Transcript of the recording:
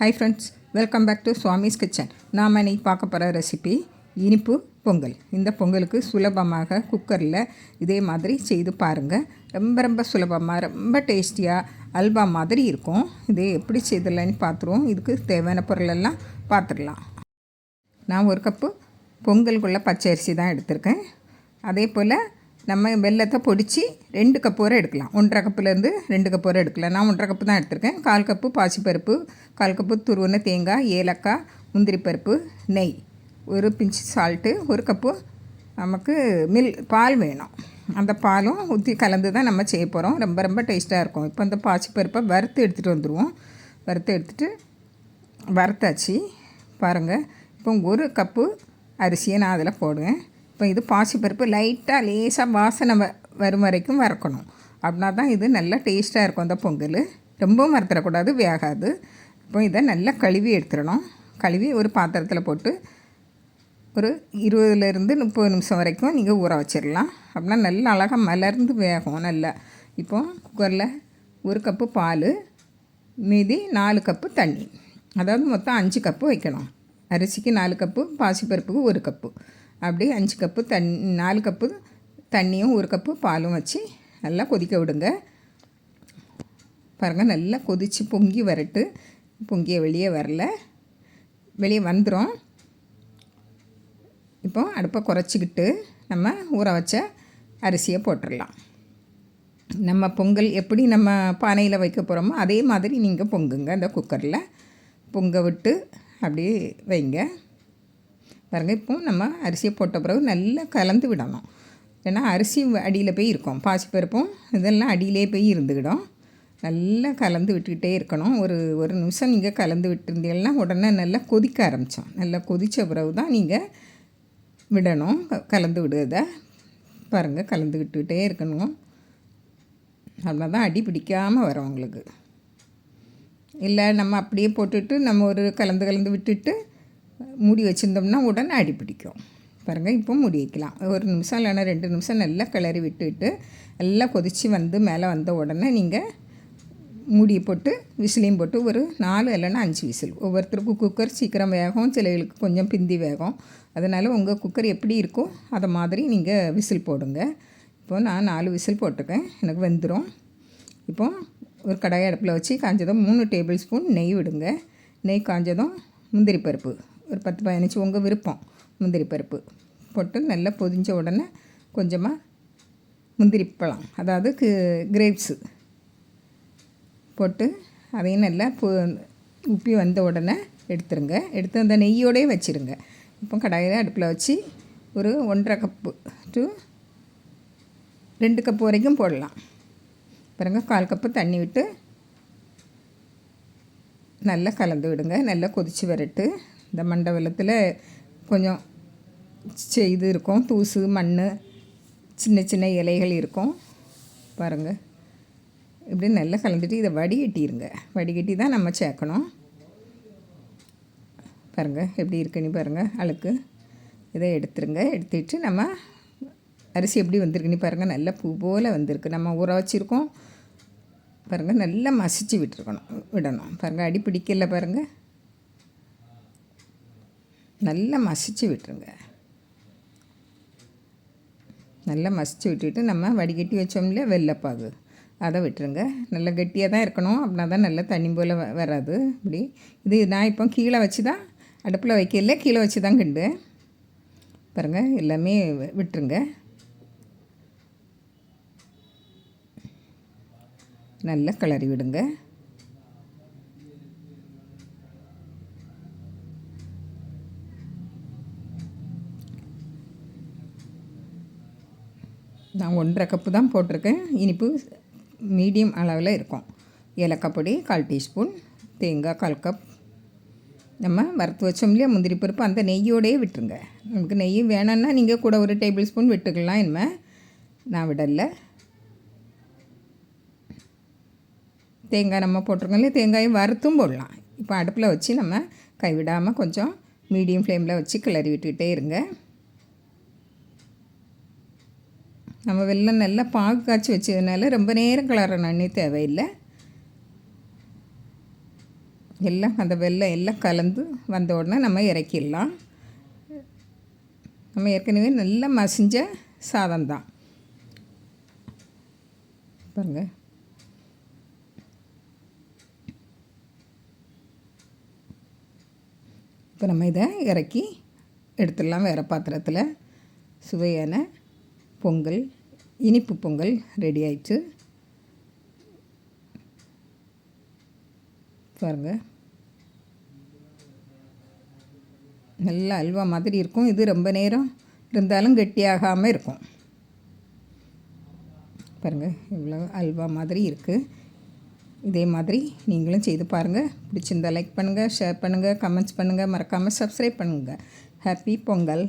Hi friends welcome back to Swami's kitchen நாம் இன்னைக்கு பார்க்க போகிற ரெசிபி இனிப்பு பொங்கல். இந்த பொங்கலுக்கு சுலபமாக குக்கரில் இதே மாதிரி செய்து பாருங்கள் ரொம்ப ரொம்ப சுலபமாக ரொம்ப டேஸ்டியாக அல்வா மாதிரி இருக்கும். இதே எப்படி செய்திடலான்னு பார்த்துருவோம். இதுக்கு தேவையான பொருளெல்லாம் பார்த்துடலாம். நான் ஒரு கப்பு பொங்கலுக்குள்ள பச்சை அரிசி தான் எடுத்திருக்கேன். அதே போல் நம்ம வெல்லத்தை பொடிச்சு ரெண்டு கப்பு வரை எடுக்கலாம். ஒன்றரை கப்புலேருந்து ரெண்டு கப்பு வரை எடுக்கலாம். நான் ஒன்றரை கப்பு தான் எடுத்திருக்கேன். கால் கப்பு பாசிப்பருப்பு கால் கப்பு துருவன தேங்காய் ஏலக்காய் முந்திரி பருப்பு நெய் ஒரு பிஞ்சு சால்ட்டு ஒரு கப்பு நமக்கு மில் பால் வேணும். அந்த பாலும் ஊற்றி கலந்து தான் நம்ம செய்ய போகிறோம் ரொம்ப ரொம்ப டேஸ்ட்டாக இருக்கும். இப்போ அந்த பாசிப்பருப்பை வறுத்து எடுத்துகிட்டு வந்துடுவோம் வறுத்து எடுத்துகிட்டு வறுத்தாச்சு. பாருங்கள் இப்போ ஒரு கப்பு அரிசியை நான் அதில் போடுவேன். இப்போ இது பாசிப்பருப்பு லைட்டாக லேசாக வாசனை வ வரும் வரைக்கும் வறுக்கணும். அப்படின்னா தான் இது நல்லா டேஸ்ட்டாக இருக்கும் அந்த பொங்கல். ரொம்பவும் வறுத்துடக்கூடாது வேகாது. இப்போ இதை நல்லா கழுவி எடுத்துடணும். கழுவி ஒரு பாத்திரத்தில் போட்டு ஒரு இருபதுலேருந்து முப்பது நிமிஷம் வரைக்கும் நீங்கள் ஊற வச்சிடலாம். அப்படின்னா நல்லா அழகாக மலர்ந்து வேகும் நல்லா. இப்போ குக்கரில் ஒரு கப்பு பால் மீதி நாலு கப்பு தண்ணி. அதாவது மொத்தம் அஞ்சு கப்பு வைக்கணும். அரிசிக்கு நாலு கப்பு பாசிப்பருப்புக்கு ஒரு கப்பு. அப்படி அஞ்சு கப்பு தண் நாலு கப்பு தண்ணியும் ஒரு கப்பு பாலும் வச்சு நல்லா கொதிக்க விடுங்க. பாருங்கள் நல்லா கொதித்து பொங்கி வரட்டு. பொங்கிய வெளியே வரல. வெளியே வந்துடும் இப்போ அடுப்பை குறைச்சிக்கிட்டு நம்ம ஊற வச்ச அரிசியை போட்டுடலாம். நம்ம பொங்கல் எப்படி நம்ம பானையில் வைக்க போகிறோமோ அதே மாதிரி நீங்கள் பொங்குங்க. அந்த குக்கரில் பொங்க விட்டு அப்படியே வைங்க. பாருங்கள் இப்போ நம்ம அரிசியை போட்ட பிறகு நல்லா கலந்து விடணும். ஏன்னா அரிசி அடியில் போய் இருக்கும். பாசிப்பருப்பும் இதெல்லாம் அடியிலே போய் இருந்துக்கிடும் நல்லா கலந்து விட்டுக்கிட்டே இருக்கணும். ஒரு ஒரு நிமிஷம் நீங்கள் கலந்து விட்டுருந்தீங்கன்னா உடனே நல்லா கொதிக்க ஆரம்பித்தோம் நல்லா கொதித்த பிறகு தான் நீங்கள் விடணும். கலந்து விடுவதை பாருங்கள் கலந்து விட்டுக்கிட்டே இருக்கணும். அப்படின்னா தான். அடி பிடிக்காமல் வரும் உங்களுக்கு. இல்லை நம்ம அப்படியே போட்டுட்டு நம்ம ஒரு கலந்து கலந்து விட்டுட்டு மூடி வச்சுருந்தோம்னா உடனே அடி பிடிக்கும். பாருங்கள் இப்போ மூடி வைக்கலாம். ஒரு நிமிஷம் இல்லைன்னா ரெண்டு நிமிஷம் நல்லா கிளறி விட்டுட்டு நல்லா கொதித்து வந்து மேலே வந்த உடனே நீங்கள் மூடியை போட்டு விசிலையும் போட்டு ஒரு நாலு இல்லைன்னா அஞ்சு விசில். ஒவ்வொருத்தருக்கும் குக்கர் சீக்கிரம் வேகும் சிலர்களுக்கு கொஞ்சம் பிந்தி வேகும். அதனால் உங்கள் குக்கர் எப்படி இருக்கோ அதை மாதிரி நீங்கள் விசில் போடுங்க. இப்போ நான் நாலு விசில் போட்டிருக்கேன். எனக்கு வெந்துடும் இப்போ ஒரு கடாய் அடுப்பில் வச்சு காஞ்சதும் மூணு டேபிள் ஸ்பூன் நெய் விடுங்க. நெய் காஞ்சதும் முந்திரி பருப்பு. ஒரு பத்து பதினஞ்சு உங்கள் விருப்பம். முந்திரி பருப்பு போட்டு நல்லா பொதிஞ்ச உடனே கொஞ்சமாக முந்திரி பழம் அதாவது கிரேப்ஸு போட்டு அதையும் நல்லா பொ உப்பி வந்த உடனே எடுத்துருங்க. எடுத்து அந்த நெய்யோடய வச்சுருங்க. இப்போ கடாயில் அடுப்பில் வச்சு ஒரு ஒன்றரை கப்பு டு ரெண்டு கப்பு வரைக்கும் போடலாம். பாருங்க கால் கப்பு தண்ணி விட்டு நல்லா கலந்து விடுங்க. நல்லா கொதித்து வரட்டு. இந்த மண்டபலத்தில் கொஞ்சம் இது இருக்கும். தூசு மண் சின்ன சின்ன இலைகள் இருக்கும். பாருங்கள் இப்படி நல்லா கலந்துட்டு இதை வடிகட்டிடுங்க வடிகட்டி தான் நம்ம சேர்க்கணும். பாருங்கள் எப்படி இருக்குன்னு பாருங்கள் அழுக்கு. இதை எடுத்துருங்க. எடுத்துட்டு நம்ம அரிசி எப்படி வந்திருக்குன்னு பாருங்கள் நல்லா பூ போல் வந்திருக்கு. நம்ம ஊற வச்சுருக்கோம். பாருங்கள் நல்லா மசிச்சு விட்டுருக்கணும். விடணும். பாருங்கள் அடி பிடிக்கல பாருங்கள் நல்லா மசிச்சு விட்டுருங்க. நல்லா மசிச்சு விட்டுட்டு நம்ம வடிகட்டி வச்சோம்ல வெள்ளைப்பாகு. அதை விட்டுருங்க. நல்லா கெட்டியாக தான் இருக்கணும். அப்படின்னா தான் நல்லா தண்ணி போல் வ வராது. இப்படி. இது நான் இப்போ கீழே வச்சு தான் அடுப்பில் வைக்கல. கீழே வச்சு தான் கிண்டு. பாருங்கள் எல்லாமே விட்டுருங்க. நல்லா கிளறி விடுங்க. நான் ஒன்றரை கப்பு தான் போட்டிருக்கேன். இனிப்பு மீடியம் அளவில் இருக்கும். ஏலக்காய் பொடி கால் டீஸ்பூன் தேங்காய் கால் கப். நம்ம வறுத்து வச்சோம் இல்லையா முந்திரி பருப்பு அந்த நெய்யோடையே விட்டுருங்க. நமக்கு நெய் வேணும்னா நீங்கள் கூட ஒரு டேபிள் ஸ்பூன் விட்டுக்கலாம் என்ன நான் விடலை. தேங்காய் நம்ம போட்டிருக்கோம் இல்லையா தேங்காயை வறுத்தும் போடலாம். இப்போ அடுப்பில் வச்சு நம்ம கைவிடாமல் கொஞ்சம் மீடியம் ஃப்ளேமில் வச்சு கிளறி விட்டுக்கிட்டே இருங்க. நம்ம வெள்ளம் நல்லா பாகு காய்ச்சி வச்சதுனால ரொம்ப நேரம் கிளறணுன்னே தேவையில்லை. எல்லாம் அந்த வெள்ளம் எல்லாம் கலந்து வந்த உடனே நம்ம இறக்கிடலாம். நம்ம ஏற்கனவே நல்லா மசிஞ்ச சாதம் தான். பாருங்கள் இப்போ நம்ம இதை இறக்கி எடுத்துடலாம் வேறு பாத்திரத்தில். சுவையான பொங்கல் இனிப்பு பொங்கல் ரெடி ஆயிடுச்சு. பாருங்கள் நல்ல அல்வா மாதிரி இருக்கும். இது ரொம்ப நேரம் இருந்தாலும் கெட்டியாகாமல் இருக்கும். பாருங்கள் இவ்வளோ அல்வா மாதிரி இருக்குது இதே மாதிரி நீங்களும் செய்து பாருங்கள் பிடிச்சிருந்தா லைக் பண்ணுங்கள் ஷேர் பண்ணுங்கள் கமெண்ட்ஸ் பண்ணுங்கள் மறக்காமல் சப்ஸ்கிரைப் பண்ணுங்கள் ஹாப்பி பொங்கல்.